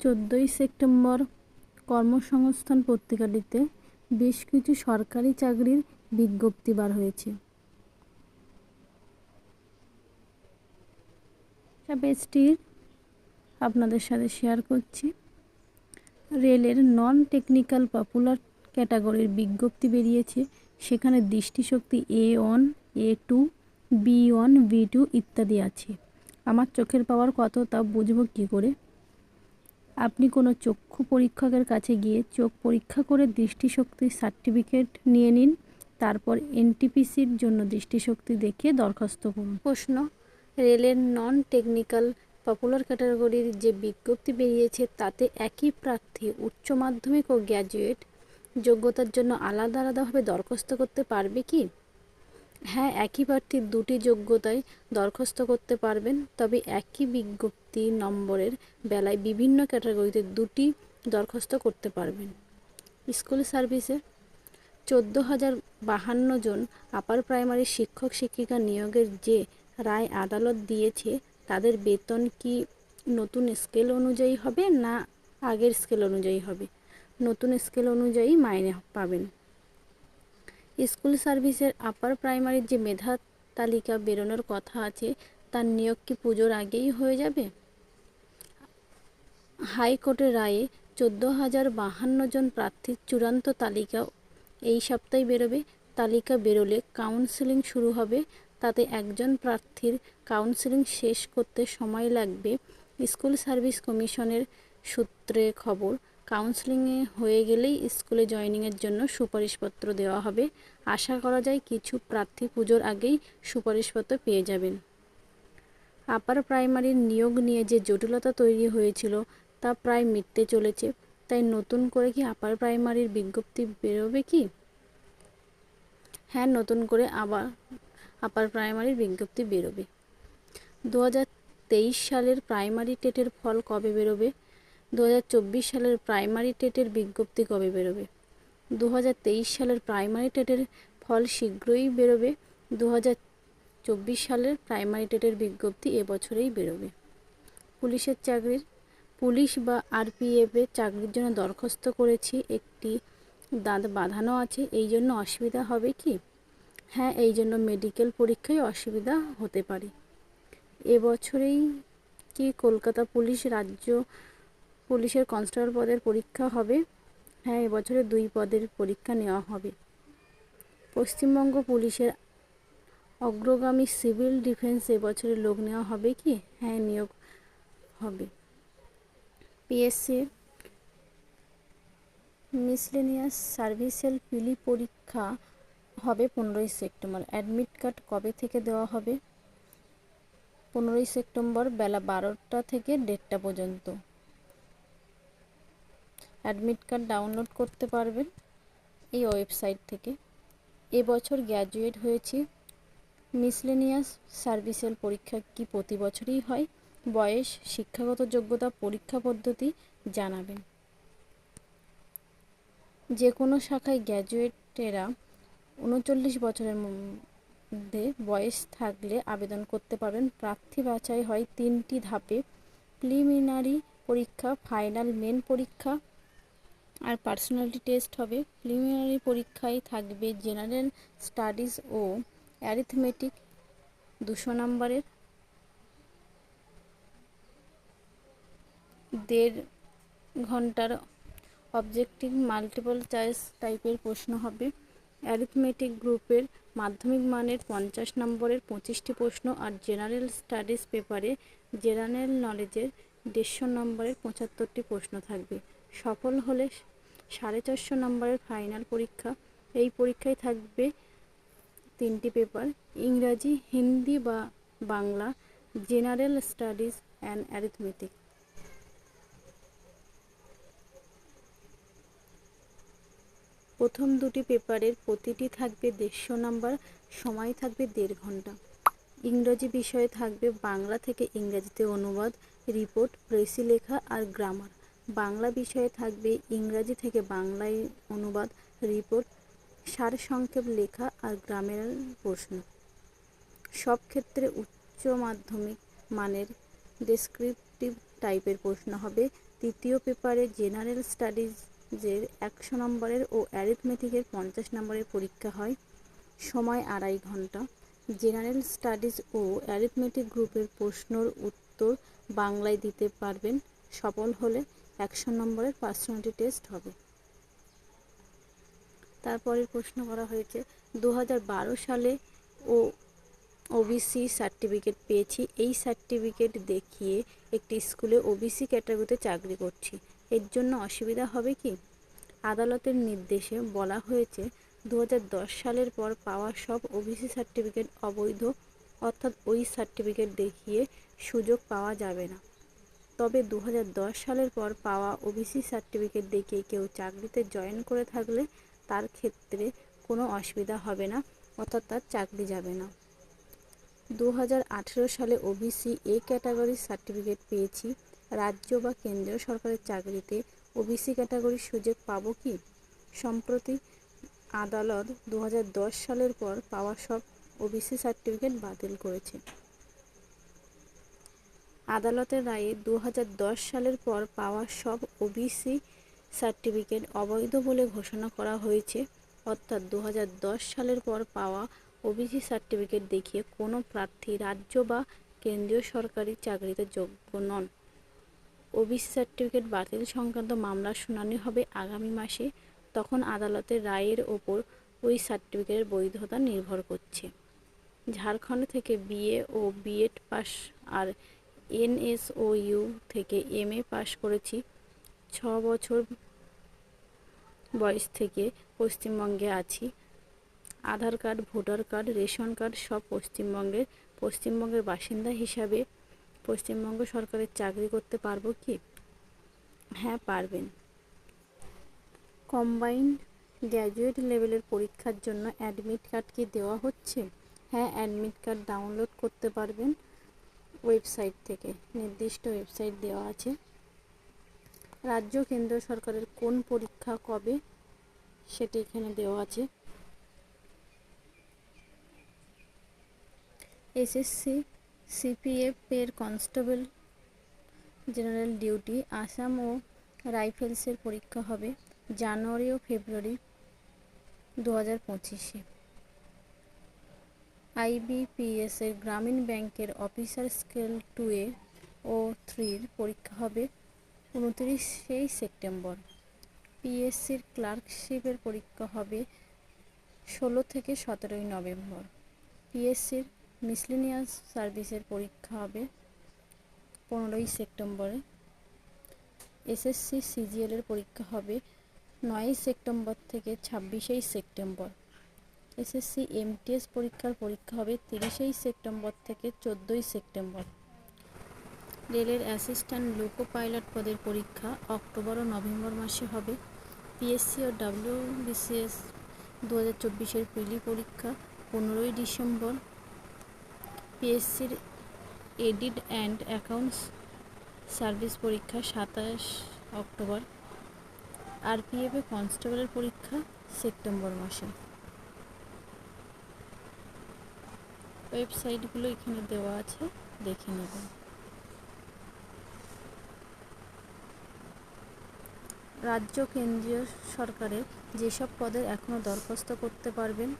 চোদ্দোই সেপ্টেম্বর কর্মসংস্থান পত্রিকাটিতে বেশ কিছু সরকারি চাকরির বিজ্ঞপ্তি বার হয়েছে। পেজটির আপনাদের সাথে শেয়ার করছি। রেলের নন টেকনিক্যাল পপুলার ক্যাটাগরির বিজ্ঞপ্তি বেরিয়েছে। সেখানে দৃষ্টিশক্তি A one A two B one B two ইত্যাদি আছে। আমার চোখের পাওয়ার কত তা বুঝব কী করে? আপনি কোনো চক্ষু পরীক্ষকের কাছে গিয়ে চোখ পরীক্ষা করে দৃষ্টিশক্তির সার্টিফিকেট নিয়ে নিন, তারপর এনটিপিসির জন্য দৃষ্টিশক্তি দেখিয়ে দরখাস্ত করুন। প্রশ্ন, রেলের নন টেকনিক্যাল পপুলার ক্যাটাগরির যে বিজ্ঞপ্তি বেরিয়েছে তাতে একই প্রার্থী উচ্চ মাধ্যমিক ও গ্র্যাজুয়েট যোগ্যতার জন্য আলাদা আলাদাভাবে দরখাস্ত করতে পারবে কি? হ্যাঁ একই প্রার্থী দুটি যোগ্যতায় দরখাস্ত করতে পারবেন, তবে একই বিজ্ঞপ্তি নম্বরের বেলায় বিভিন্ন ক্যাটাগরিতে দুটি দরখাস্ত করতে পারবেন। স্কুল সার্ভিসে চোদ্দ হাজার বাহান্ন জন আপার প্রাইমারি শিক্ষক শিক্ষিকা নিয়োগের যে রায় আদালত দিয়েছে, তাদের বেতন কি নতুন স্কেল অনুযায়ী হবে না আগের স্কেল অনুযায়ী হবে? নতুন স্কেল অনুযায়ী মাইনে পাবেন। স্কুল সার্ভিসের আপার প্রাইমারির যে মেধা তালিকা বেরোনোর কথা আছে, তার নিয়োগ কি পুজোর আগেই হয়ে যাবে? হাইকোর্টের রায়ে চোদ্দ হাজার বাহান্ন জন প্রার্থীর চূড়ান্ত তালিকা এই সপ্তাহে বেরোবে। তালিকা বেরোলে কাউন্সেলিং শুরু হবে। তাতে একজন প্রার্থীর কাউন্সেলিং শেষ করতে সময় লাগবে। স্কুল সার্ভিস কমিশনের সূত্রে খবর, কাউন্সেলিংয়ে হয়ে গেলেই স্কুলে জয়েনিংয়ের জন্য সুপারিশপত্র দেওয়া হবে। আশা করা যায় কিছু প্রার্থী পুজোর আগেই সুপারিশপত্র পেয়ে যাবেন। আপার প্রাইমারির নিয়োগ নিয়ে যে জটিলতা তৈরি হয়েছিল তা প্রায় মিটতে চলেছে। তাই নতুন করে কি আপার প্রাইমারির বিজ্ঞপ্তি বেরোবে কি? হ্যাঁ নতুন করে আবার আপার প্রাইমারির বিজ্ঞপ্তি বেরোবে। দু হাজার তেইশ সালের প্রাইমারি টেটের ফল কবে বেরোবে? দু হাজার চব্বিশ সালের প্রাইমারি টেটের বিজ্ঞপ্তি কবে বেরোবে? দু হাজার তেইশ সালের প্রাইমারি টেটের ফল শীঘ্রই বেরোবে। দু হাজার চব্বিশ সালের প্রাইমারি টেটের বিজ্ঞপ্তি এবছরেই বেরোবে। পুলিশের চাকরির পুলিশ বা আরপিএফে চাকরির জন্য দরখাস্ত করেছি, একটি দাঁত বাঁধানো আছে, এই জন্য অসুবিধা হবে কি? হ্যাঁ এই জন্য মেডিকেল পরীক্ষায় অসুবিধা হতে পারে। এবছরেই কি কলকাতা পুলিশ রাজ্য পুলিশের কনস্টেবল পদের পরীক্ষা হবে? হ্যাঁ এবছরে দুই পদের পরীক্ষা নেওয়া হবে। পশ্চিমবঙ্গ পুলিশের অগ্রগামী সিভিল ডিফেন্স এবছরে লোক নেওয়া হবে কি? হ্যাঁ নিয়োগ হবে। পিএসসি, মিসলেনিয়াস সার্ভিসেল পিলি পরীক্ষা হবে পনেরোই সেপ্টেম্বর। অ্যাডমিট কার্ড কবে থেকে দেওয়া হবে? পনেরোই সেপ্টেম্বর বেলা বারোটা থেকে দেড়টা পর্যন্ত। অ্যাডমিট কার্ড ডাউনলোড করতে পারবেন এই ওয়েবসাইট থেকে। এবছর গ্র্যাজুয়েট হয়েছি। মিসলেনিয়াস সার্ভিসেল পরীক্ষা কি প্রতি বছরই হয়? বয়স, শিক্ষাগত যোগ্যতা, পরীক্ষা পদ্ধতি জানাবেন। যে কোনো শাখায় গ্র্যাজুয়েটেরা উনচল্লিশ বছরের মধ্যে বয়স থাকলে আবেদন করতে পারবেন। প্রার্থী বাছাই হয় তিনটি ধাপে। প্রিলিমিনারি পরীক্ষা, ফাইনাল মেন পরীক্ষা আর পার্সোনালিটি টেস্ট হবে। প্রিলিমিনারি পরীক্ষায় থাকবে জেনারেল স্টাডিজ ও অ্যারিথমেটিক দুশো নম্বরের। দেড় ঘণ্টার অবজেক্টিভ মাল্টিপল চয়েস টাইপের প্রশ্ন হবে। অ্যারিথমেটিক গ্রুপের মাধ্যমিক মানের পঞ্চাশ নম্বরের পঁচিশটি প্রশ্ন আর জেনারেল স্টাডিজ পেপারে জেনারেল নলেজের দেড়শো নম্বরের পঁচাত্তরটি প্রশ্ন থাকবে। সফল হলে সাড়ে চারশো নম্বরের ফাইনাল পরীক্ষা। এই পরীক্ষায় থাকবে তিনটি পেপার, ইংরাজি, হিন্দি বা Bangla, general studies and arithmetic. প্রথম দুটি পেপারের প্রতিটি থাকবে দেড়শো নাম্বার, সময় থাকবে দেড় ঘণ্টা। ইংরাজি বিষয়ে থাকবে বাংলা থেকে ইংরাজিতে অনুবাদ, রিপোর্ট, প্রেসি লেখা আর গ্রামার। বাংলা বিষয়ে থাকবে ইংরাজি থেকে বাংলায় অনুবাদ, রিপোর্ট, সারসংক্ষেপ লেখা আর গ্রামের প্রশ্ন। সব ক্ষেত্রে উচ্চ মাধ্যমিক মানের ডেসক্রিপটিভ টাইপের প্রশ্ন হবে। তৃতীয় পেপারে জেনারেল স্টাডিজের একশো নম্বরের ও অ্যারিথমেটিকের পঞ্চাশ নম্বরের পরীক্ষা হয়। সময় আড়াই ঘণ্টা। জেনারেল স্টাডিজ ও অ্যারিথমেটিক গ্রুপের প্রশ্নর উত্তর বাংলায় দিতে পারবেন। সফল হলে একশো নম্বরের পার্সোনালিটি টেস্ট হবে। তারপরের প্রশ্ন করা হয়েছে দু হাজার বারো সালে ও ওবিসি সার্টিফিকেট পেয়েছি। এই সার্টিফিকেট দেখিয়ে একটি স্কুলে ওবিসি ক্যাটাগরিতে চাকরি করছি। এর জন্য অসুবিধা হবে কি? আদালতের নির্দেশে বলা হয়েছে দু হাজার দশ সালের পর পাওয়া সব ওবিসি সার্টিফিকেট অবৈধ, অর্থাৎ ওই সার্টিফিকেট দেখিয়ে সুযোগ পাওয়া যাবে না। তবে দু হাজার দশ সালের পর পাওয়া ওবিসি সার্টিফিকেট দেখিয়ে কেউ চাকরিতে জয়েন করে থাকলে তার ক্ষেত্রে কোনো অসুবিধা হবে না, অর্থাৎ তার চাকরি যাবে না। দু হাজার আঠেরো সালে ওবিসি এ ক্যাটাগরির সার্টিফিকেট পেয়েছি। রাজ্য বা কেন্দ্রীয় সরকারের চাকরিতে ওবিসি ক্যাটাগরির সুযোগ পাব কি? সম্প্রতি আদালত দু হাজার দশ সালের পর পাওয়া সব ওবিসি সার্টিফিকেট বাতিল করেছে। আদালতের রায়ে দু হাজার দশ সালের পর পাওয়া সব ওবিসি সার্টিফিকেট অবৈধ বলে ঘোষণা করা হয়েছে। অর্থাৎ দু হাজার দশ সালের পর পাওয়া ওবিসি সার্টিফিকেট দেখিয়ে কোনো প্রার্থী রাজ্য বা কেন্দ্রীয় সরকারি চাকরিতে যোগ্য নন। ওবিসি সার্টিফিকেট বাতিল সংক্রান্ত মামলার শুনানি হবে আগামী মাসে। তখন আদালতের রায়ের ওপর ওই সার্টিফিকেটের বৈধতা নির্ভর করছে। ঝাড়খণ্ড থেকে বিএ ও বিএড পাস আর এনএসওইউ থেকে এমএ পাস করেছি। ছ বছর বয়স থেকে পশ্চিমবঙ্গে আছি। Aadhaar card, voter card, ration card সব পশ্চিমবঙ্গের। পশ্চিমবঙ্গের বাসিন্দা হিসাবে পশ্চিমবঙ্গ সরকারের চাকরি করতে পারব কি? হ্যাঁ পারবেন। কম্বাইন্ড গ্র্যাজুয়েট লেভেলের পরীক্ষার জন্য অ্যাডমিট কার্ড কি দেওয়া হচ্ছে? হ্যাঁ অ্যাডমিট কার্ড ডাউনলোড করতে পারবেন ওয়েবসাইট থেকে। নির্দিষ্ট ওয়েবসাইট দেওয়া আছে। রাজ্য কেন্দ্র সরকারের কোন পরীক্ষা কবে? সেটি এখানে দেওয়া আছে। এসএসসি সিপিএফ এর কনস্টেবল জেনারেল ডিউটি, আসাম ও রাইফেলসের পরীক্ষা হবে জানুয়ারি ও ফেব্রুয়ারি দু হাজার পঁচিশে। আইবিপিএস এর গ্রামীণ ব্যাংকের অফিসার স্কেল টু এ ও থ্রির পরীক্ষা হবে উনত্রিশে সেপ্টেম্বর। পিএসসির ক্লার্কশিপের পরীক্ষা হবে ষোলো থেকে সতেরোই নভেম্বর। পিএসসির মিসলিনিয়াস সার্ভিসের পরীক্ষা হবে পনেরোই সেপ্টেম্বরে। এসএসসি সিজিএলের পরীক্ষা হবে নয়ই সেপ্টেম্বর থেকে ছাব্বিশেই সেপ্টেম্বর। এসএসসি এমটিএস পরীক্ষার পরীক্ষা হবে তিরিশেই সেপ্টেম্বর থেকে চোদ্দোই সেপ্টেম্বর। রেলের অ্যাসিস্ট্যান্ট লোকো পাইলট পদের পরীক্ষা অক্টোবর ও নভেম্বর মাসে হবে। পিএসসি ও ডাব্লিউবিসিএস দু হাজার চব্বিশের প্রিলি পরীক্ষা পনেরোই ডিসেম্বর পিএসসির এডিট অ্যান্ড অ্যাকাউন্টস সার্ভিস পরীক্ষা সাতাশ অক্টোবর। আর আরপিএফে কনস্টেবলের পরীক্ষা সেপ্টেম্বর মাসে। ওয়েবসাইটগুলো এখানে দেওয়া আছে, দেখে নেবেন। রাজ্য কেন্দ্রীয় সরকারের যেসব পদের এখনও দরখাস্ত করতে পারবেন